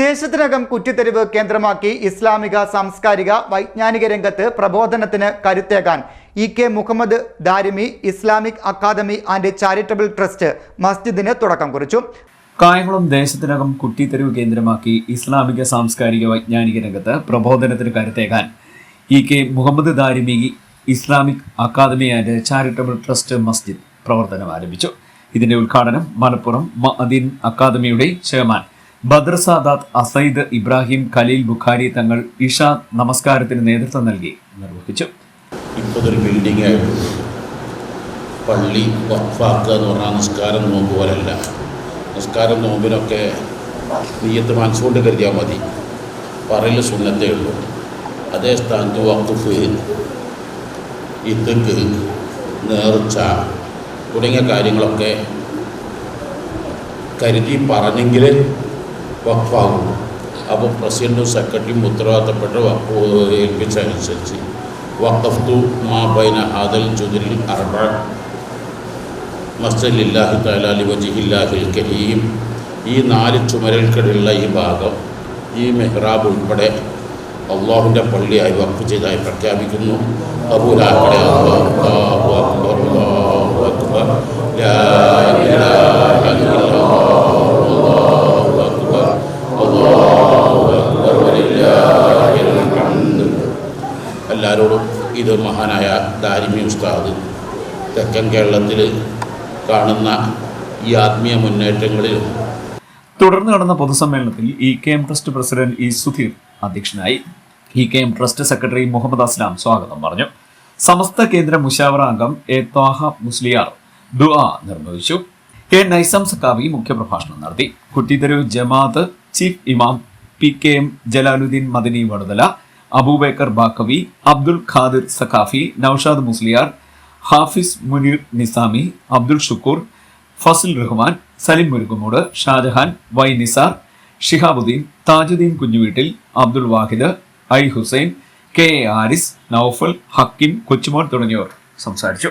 ദേശത്തിനകം കുറ്റിത്തെരുവ് കേന്ദ്രമാക്കി ഇസ്ലാമിക സാംസ്കാരിക വൈജ്ഞാനിക രംഗത്ത് പ്രബോധനത്തിന് കരുത്തേകാൻ E K Muhammad Darimi Islamic Academy and Charitable Trust മസ്ജിദിന് തുടക്കം കുറിച്ചു. കായംകുളം ദേശത്തിനകം കുറ്റിത്തെരുവ് കേന്ദ്രമാക്കി ഇസ്ലാമിക സാംസ്കാരിക വൈജ്ഞാനിക രംഗത്ത് പ്രബോധനത്തിന് കരുത്തേകാൻ E K Muhammad Darimi Islamic Academy and Charitable Trust Masjid പ്രവർത്തനം ആരംഭിച്ചു. ഇതിന്റെ ഉദ്ഘാടനം മലപ്പുറം മഅദീൻ അക്കാദമിയുടെ ചെയർമാൻ ബദർ സാദാത്ത് അസൈദ് ഇബ്രാഹിം ഖലീൽ ബുഖാരി തങ്ങൾ ഇഷ നമസ്കാരത്തിന് നേതൃത്വം നൽകി നിർവഹിച്ചു. ബിൽഡിങ് പള്ളി വഖഫാക്കുക എന്ന് പറഞ്ഞാൽ നിസ്കാരം നോമ്പ് പോലല്ല. നിസ്കാരം നോമ്പിനൊക്കെ നീയത്ത് മനസ്സുകൊണ്ട് കരുതിയാൽ മതി. പറയൽ സുന്നത്തേ ഉള്ളൂ. അതേ സ്ഥാനത്ത് വക്കുഫ് ഇത്തക്ക് നേർച്ച തുടങ്ങിയ കാര്യങ്ങളൊക്കെ കരുതി പറഞ്ഞെങ്കിൽ വഖഫാകുള്ളൂ അപ്പോൾ പ്രസിഡന്റും സെക്രട്ടറിയും ഉത്തരവാദിത്തപ്പെട്ട വഖഫ് ഏൽപ്പിച്ചനുസരിച്ച് വഖഫ്തു മാ ബൈന ഹാദൽ ജുദുരിൽ അർബ മസ്ജിദില്ലാഹി തലാലി വജിഹില്ലാഹിൽ കരീം. ഈ നാല് ചുമരൽക്കടുള്ള ഈ ഭാഗം ഈ മെഹ്റാബ് ഉൾപ്പെടെ അള്ളാഹുവിന്റെ പള്ളിയായി വഖഫ് ചെയ്തായി പ്രഖ്യാപിക്കുന്നു. അബൂലാക്കടെ അല്ലാഹു അക്ബർ അള്ളാഹു അക്ബർ. ലാ എല്ലാവരോടും ഇത് മഹാനായ ദാരിമി ഉസ്താദ് തെക്കൻ കേരളത്തിൽ കാണുന്ന ഈ ആത്മീയ മുന്നേറ്റങ്ങളിൽ തുടർന്ന് നടന്ന പൊതുസമ്മേളനത്തിൽ E K M trust president E Sudheer അധ്യക്ഷനായി. E K M trust secretary Muhammad Aslam സ്വാഗതം പറഞ്ഞു. സമസ്ത കേന്ദ്ര മുഷാവറ അംഗം എ ത്വാഹ മുസ്ലിയാർ ദുആ നിർവഹിച്ചു. കെ നൈസം സക്കാവി മുഖ്യപ്രഭാഷണം നടത്തി. കുട്ടിതരു ജമാഅത്ത് ചീഫ് ഇമാം P K M Jalaluddin Madani Vaduthala Aboobacker Baqavi Abdul Khadir Saqafi Naushad Musliyar Hafiz Muneer Nizami Abdul Shukoor Fasil Rahman Salim Murukumoodu Shajahan Y Nisar Shihabuddin Tajuddin കുഞ്ഞുവീട്ടിൽ Abdul Wahid I Hussain K A Aris Naufal Hakim Kochumon തുടങ്ങിയവർ സംസാരിച്ചു.